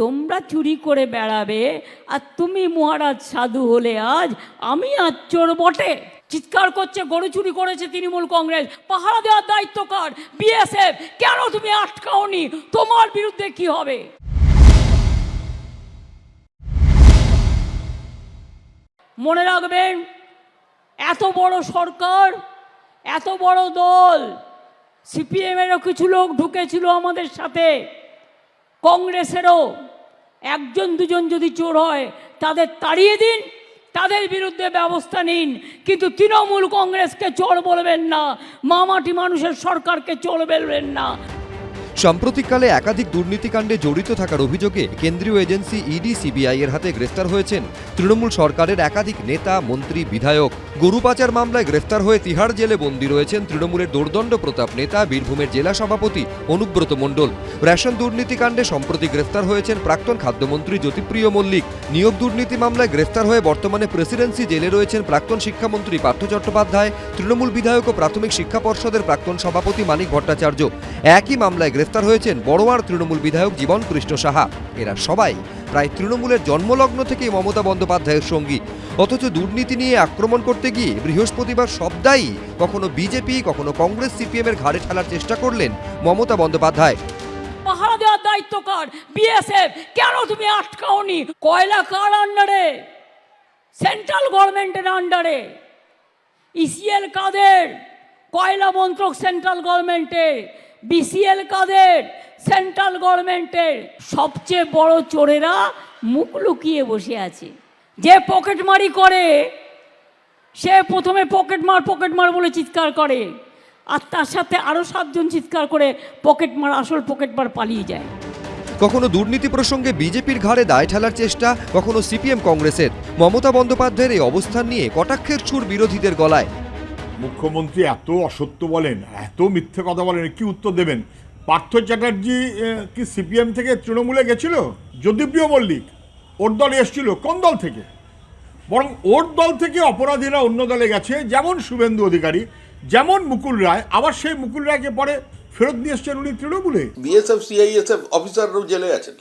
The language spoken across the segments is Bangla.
তোমরা চুরি করে বেড়াবে, আর তুমি মহারাজ সাধু হলে আজ আমি আজ চোর বটে। চিৎকার করছে, গরু চুরি করেছে তৃণমূল কংগ্রেস। পাহারা দেওয়ার দায়িত্ব কার? বিএসএফ, কেন তুমি আটকাওনি? তোমার বিরুদ্ধে কি হবে? মনে রাখবেন, এত বড় সরকার, এত বড় দল, সিপিএমেরও কিছু লোক ঢুকেছিল আমাদের সাথে, কংগ্রেসেরও। একজন, দুজন যদি চোর হয়, তাদের তাড়িয়ে দিন, তাদের বিরুদ্ধে ব্যবস্থা নিন। কিন্তু তৃণমূল কংগ্রেসকে চোর বলবেন না, মামাটি মানুষের সরকারকে চোর বলবেন না। সাম্প্রতিককালে একাধিক দুর্নীতিকাণ্ডে জড়িত থাকার অভিযোগে কেন্দ্রীয় এজেন্সি ইডি সিবিআই এর হাতে গ্রেফতার হয়েছেন তৃণমূল সরকারের একাধিক নেতা, মন্ত্রী, বিধায়ক। গরু পাচার মামলায় গ্রেফতার হয়ে তিহাড় জেলে বন্দী রয়েছেন তৃণমূলের দোর্দণ্ড প্রতাপ নেতা, বীরভূমের জেলা সভাপতি অনুব্রত মণ্ডল। রেশন দুর্নীতিকাণ্ডে সম্প্রতি গ্রেফতার হয়েছেন প্রাক্তন খাদ্যমন্ত্রী জ্যোতিপ্রিয় মল্লিক। নিয়োগ দুর্নীতি মামলায় গ্রেফতার হয়ে বর্তমানে প্রেসিডেন্সি জেলে রয়েছেন প্রাক্তন শিক্ষামন্ত্রী পার্থ চট্টোপাধ্যায়, তৃণমূল বিধায়ক ও প্রাথমিক শিক্ষা পর্ষদের প্রাক্তন সভাপতি মানিক ভট্টাচার্য। একই মামলায় গ্রেফতার হয়েছেন বড়োয়ার তৃণমূল বিধায়ক জীবন কৃষ্ণ সাহা। এরা সবাই প্রায় তৃণমূলের জন্মলগ্ন থেকেই মমতা বন্দ্যোপাধ্যায়ের সঙ্গী। অথচ দুর্নীতি নিয়ে আক্রমণ করতে গিয়ে বৃহস্পতিবার সবদাই কখনো বিজেপি, কখনো কংগ্রেস সিপিএমের ঘাড়ে ঠেলার চেষ্টা করলেন মমতা বন্দ্যোপাধ্যায়। পাহারা দেওয়ার দায়িত্ব কার? বিএসএফ। কেন তুমি আটকাওনি? কয়লা কার আন্ডারে? সেন্ট্রাল গভর্নমেন্টের আন্ডারে। ইসিএল কাদের? কয়লা মন্ত্রক সেন্ট্রাল গভর্নমেন্টের বিসিএল কাদের? সেন্ট্রাল গভর্নমেন্টের সবচেয়ে বড় চোরেরা মুখ লুকিয়ে বসে আছে। যে পকেটমারি করে, সে প্রথমে পকেটমার পকেটমার বলে চিৎকার করে, আর তার সাথে আরও সাতজন চিৎকার করে পকেটমার, আসল পকেটমার পালিয়ে যায়। কখনো দুর্নীতি প্রসঙ্গে বিজেপির ঘাড়ে দায় ঠেলার চেষ্টা, কখনো সিপিএম কংগ্রেসের। মমতা বন্দ্যোপাধ্যায়ের এই অবস্থান নিয়ে কটাক্ষের সুর বিরোধীদের গলায়। মুখ্যমন্ত্রী এত অসত্য বলেন, এত মিথ্যে কথা বলেন, কি উত্তর দেবেন? পার্থ চ্যাটার্জি কি সিপিএম থেকে তৃণমূলে গেছিল? যদিপ্রিয় মল্লিক, ওর দলে এসছিল কোন দল থেকে? বরং ওর দল থেকে অপরাধীরা অন্য দলে গেছে, যেমন শুভেন্দু অধিকারী, যেমন মুকুল রায়, আবার সেই মুকুল রায়কে পরে ফেরত নিয়ে এসছেন উনি তৃণমূলে। বিএসএফ, সিআইএসএফ অফিসাররাও জেলে আছেন।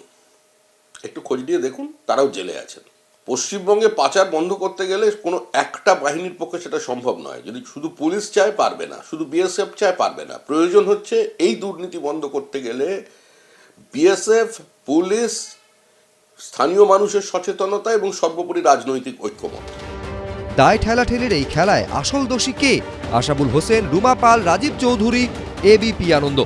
একটু খোঁজ নিয়ে দেখুন, তারাও জেলে আছেন। পশ্চিমবঙ্গে পাচার বন্ধ করতে গেলে কোনো একটা বাহিনীর পক্ষে সেটা সম্ভব নয়। যদি শুধু পুলিশ চায় পারবে না, শুধু বিএসএফ চায় পারবে না। প্রয়োজন হচ্ছে এই দুর্নীতি বন্ধ করতে গেলে বিএসএফ, পুলিশ, স্থানীয় মানুষের সচেতনতা এবং সর্বোপরি রাজনৈতিক ঐক্যমত। দায় ঠেলাঠেলির এই খেলায় আসল দোষী কে? আশাবুল হোসেন, রুমা পাল, রাজীব চৌধুরী এবিপি আনন্দ।